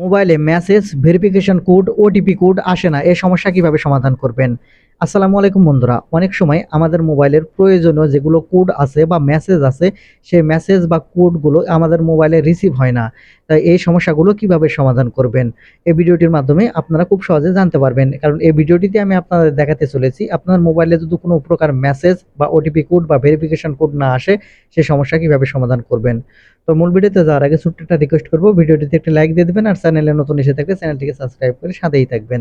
মোবাইলে message, verification code OTP code আসে না, এ সমস্যা কীভাবে সমাধান করবেন? আসসালামু আলাইকুম বন্ধুরা, অনেক সময় আমাদের মোবাইলের প্রয়োজনীয় যেগুলো কোড আছে বা মেসেজ আছে, সেই মেসেজ বা কোডগুলো আমাদের মোবাইলে রিসিভ হয় না। তাই এই সমস্যাগুলো কীভাবে সমাধান করবেন? এই ভিডিওটির মাধ্যমে আপনারা খুব সহজে জানতে পারবেন। কারণ এই ভিডিওটিতে আমি আপনাদের দেখাতে চলেছি, আপনার মোবাইলে যদি কোনো প্রকার মেসেজ বা ওটিপি কোড বা ভেরিফিকেশন কোড না আসে সেই সমস্যা কীভাবে সমাধান করবেন? তো মূল ভিডিওতে যাওয়ার আগে ছোট্ট একটা রিকোয়েস্ট করব, ভিডিওটিতে একটা লাইক দিয়ে দেবেন আর চ্যানেলে নতুন এসে থাকলে চ্যানেলটিকে সাবস্ক্রাইব করে সাথেই থাকবেন।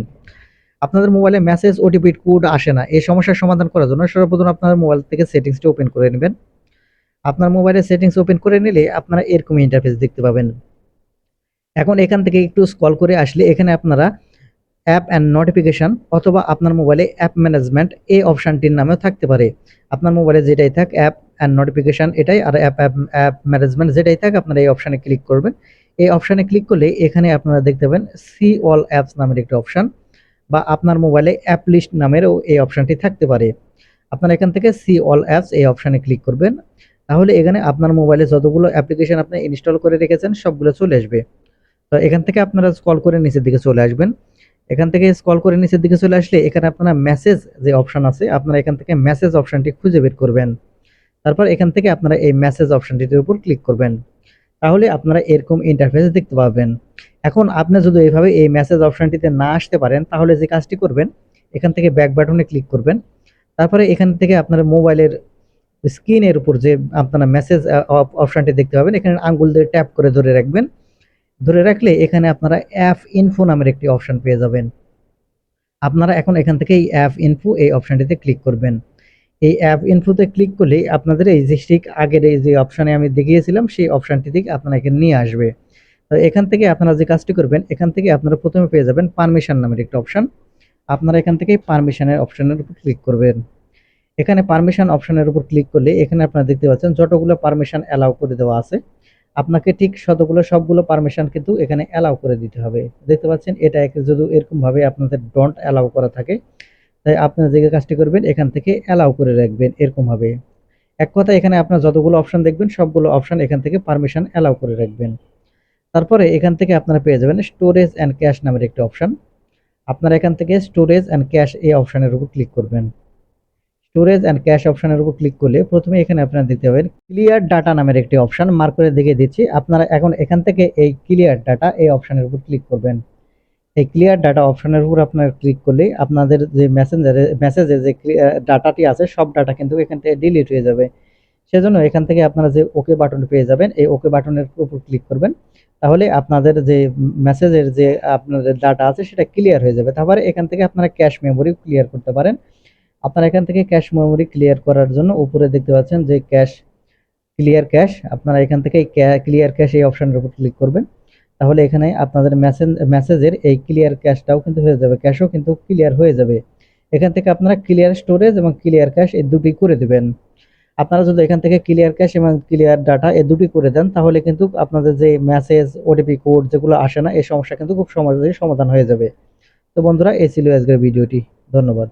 আপনাদের মোবাইলে মেসেজ ওটিপি কোড আসে না, এই সমস্যার সমাধান করার জন্য সর্বপ্রথম আপনার মোবাইল থেকে সেটিংসটি ওপেন করে নেবেন। আপনার মোবাইলে সেটিংস ওপেন করে নিলে আপনারা এরকম ইন্টারফেস দেখতে পাবেন। এখন এখান থেকে একটু স্ক্রল করে আসলে এখানে আপনারা অ্যাপ অ্যান্ড নোটিফিকেশন অথবা আপনার মোবাইলে অ্যাপ ম্যানেজমেন্ট এই অপশানটির নামেও থাকতে পারে। আপনার মোবাইলে যেটাই থাক অ্যাপ অ্যান্ড নোটিফিকেশন এটাই আর অ্যাপ অ্যাপ অ্যাপ ম্যানেজমেন্ট যেটাই থাক, আপনারা এই অপশানে ক্লিক করবেন। এই অপশানে ক্লিক করলে এখানে আপনারা দেখতে পাবেন সি অল অ্যাপস নামের একটি অপশান বা আপনার মোবাইলে অ্যাপ লিস্ট নামেরও এই অপশানটি থাকতে পারে। আপনারা এখান থেকে সি অল অ্যাপস এই অপশানে ক্লিক করবেন। তাহলে এখানে আপনার মোবাইলে যতগুলো অ্যাপ্লিকেশন আপনি ইনস্টল করে রেখেছেন, সবগুলো চলে আসবে। তো এখান থেকে আপনারা স্কল করে নিচের দিকে চলে আসবেন। এখান থেকে স্কল করে নিচের দিকে চলে আসলে এখানে আপনারা মেসেজ যে অপশন আছে, আপনারা এখান থেকে মেসেজ অপশনটি খুঁজে বের করবেন। তারপর এখান থেকে আপনারা এই মেসেজ অপশনটির উপর ক্লিক করবেন। তাহলে আপনারা এরকম ইন্টারফেস দেখতে পাবেন। এখন আপনি যদি এইভাবে এই মেসেজ অপশনটিতে না আসতে পারেন, তাহলে যে কাজটি করবেন, এখান থেকে ব্যাক বাটনে ক্লিক করবেন। তারপরে এখান থেকে আপনার মোবাইলের স্ক্রিনের উপর যে আপনারা মেসেজ অপশনটি দেখতে পাবেন, এখানে আঙ্গুল দিয়ে ট্যাপ করে ধরে রাখবেন। ধরে রাখলে এখানে আপনারা অ্যাপ ইনফো নামের একটি অপশন পেয়ে যাবেন। আপনারা এখন এখান থেকে এই অ্যাপ ইনফো এই অপশনটিতে ক্লিক করবেন। এই অ্যাপ ইনফোতে ক্লিক করলেই আপনাদের এই যে ঠিক আগের এই যে অপশানে আমি দেখিয়েছিলাম, সেই অপশানটি থেকে আপনারা এখানে নিয়ে আসবে। তো এখান থেকে আপনারা যে কাজটি করবেন, এখান থেকে আপনারা প্রথমে পেয়ে যাবেন পারমিশন নামের একটি অপশান আপনারা এখান থেকে পারমিশনের অপশানের উপর ক্লিক করবেন। এখানে পারমিশন অপশানের উপর ক্লিক করলে এখানে আপনারা দেখতে পাচ্ছেন যতগুলো পারমিশন অ্যালাউ করে দেওয়া আছে আপনাকে ঠিক শতগুলো, সবগুলো পারমিশন কিন্তু এখানে অ্যালাউ করে দিতে হবে। দেখতে পাচ্ছেন, এটা যদি এরকমভাবে আপনাদের ডন্ট অ্যালাউ করা থাকে, তাই আপনার যে কাজটি করবেন, এখান থেকে অ্যালাউ করে রাখবেন এরকমভাবে। এক কথা এখানে আপনার যতগুলো অপশন দেখবেন, সবগুলো অপশন এখান থেকে পারমিশন অ্যালাউ করে রাখবেন। তারপরে এখান থেকে আপনারা পেয়ে যাবেন স্টোরেজ অ্যান্ড ক্যাশ নামের একটি অপশন আপনারা এখান থেকে স্টোরেজ অ্যান্ড ক্যাশ এই অপশানের উপর ক্লিক করবেন। স্টোরেজ অ্যান্ড ক্যাশ অপশনের উপর ক্লিক করলে প্রথমে এখানে আপনারা দেখতে পাবেন ক্লিয়ার ডাটা নামের একটি অপশন মার্ক করে দেখিয়ে দিচ্ছি। আপনারা এখন এখান থেকে এই ক্লিয়ার ডাটা এই অপশনের উপর ক্লিক করবেন। এই ক্লিয়ার ডাটা অপশনের উপর আপনারা ক্লিক করলে আপনাদের যে মেসেঞ্জারে মেসেজের যে ডাটাটি আছে, সব ডাটা কিন্তু এখান থেকে ডিলিট হয়ে যাবে। সেজন্য এখান থেকে আপনারা যে ওকে বাটন পেয়ে যাবেন, এই ওকে বাটনের উপর ক্লিক করবেন। তাহলে আপনাদের যে মেসেজের যে আপনাদের ডাটা আছে, সেটা ক্লিয়ার হয়ে যাবে। তারপরে এখান থেকে আপনারা ক্যাশ মেমোরি ক্লিয়ার করতে পারেন। আপনারা এখান থেকে ক্যাশ মেমোরি ক্লিয়ার করার জন্য উপরে দেখতে পাচ্ছেন যে ক্যাশ ক্লিয়ার ক্যাশ আপনারা এখান থেকে ক্লিয়ার ক্যাশ এই অপশানের উপর ক্লিক করবেন। তাহলে এখানে আপনাদের মেসেজ মেসেজের এই ক্লিয়ার ক্যাশটাও কিন্তু হয়ে যাবে ক্যাশও কিন্তু ক্লিয়ার হয়ে যাবে। এখান থেকে আপনারা ক্লিয়ার স্টোরেজ এবং ক্লিয়ার ক্যাশ এই দুটি করে দেবেন। আপনারা যদি এখান থেকে ক্লিয়ার ক্যাশ এবং ক্লিয়ার ডাটা এই দুটি করে দেন, তাহলে কিন্তু আপনাদের যে মেসেজ ওটিপি কোড যেগুলো আসে না, এই সমস্যা কিন্তু খুব সহজেই সমাধান হয়ে যাবে। তো বন্ধুরা, এই ছিল আজকের ভিডিওটি। ধন্যবাদ।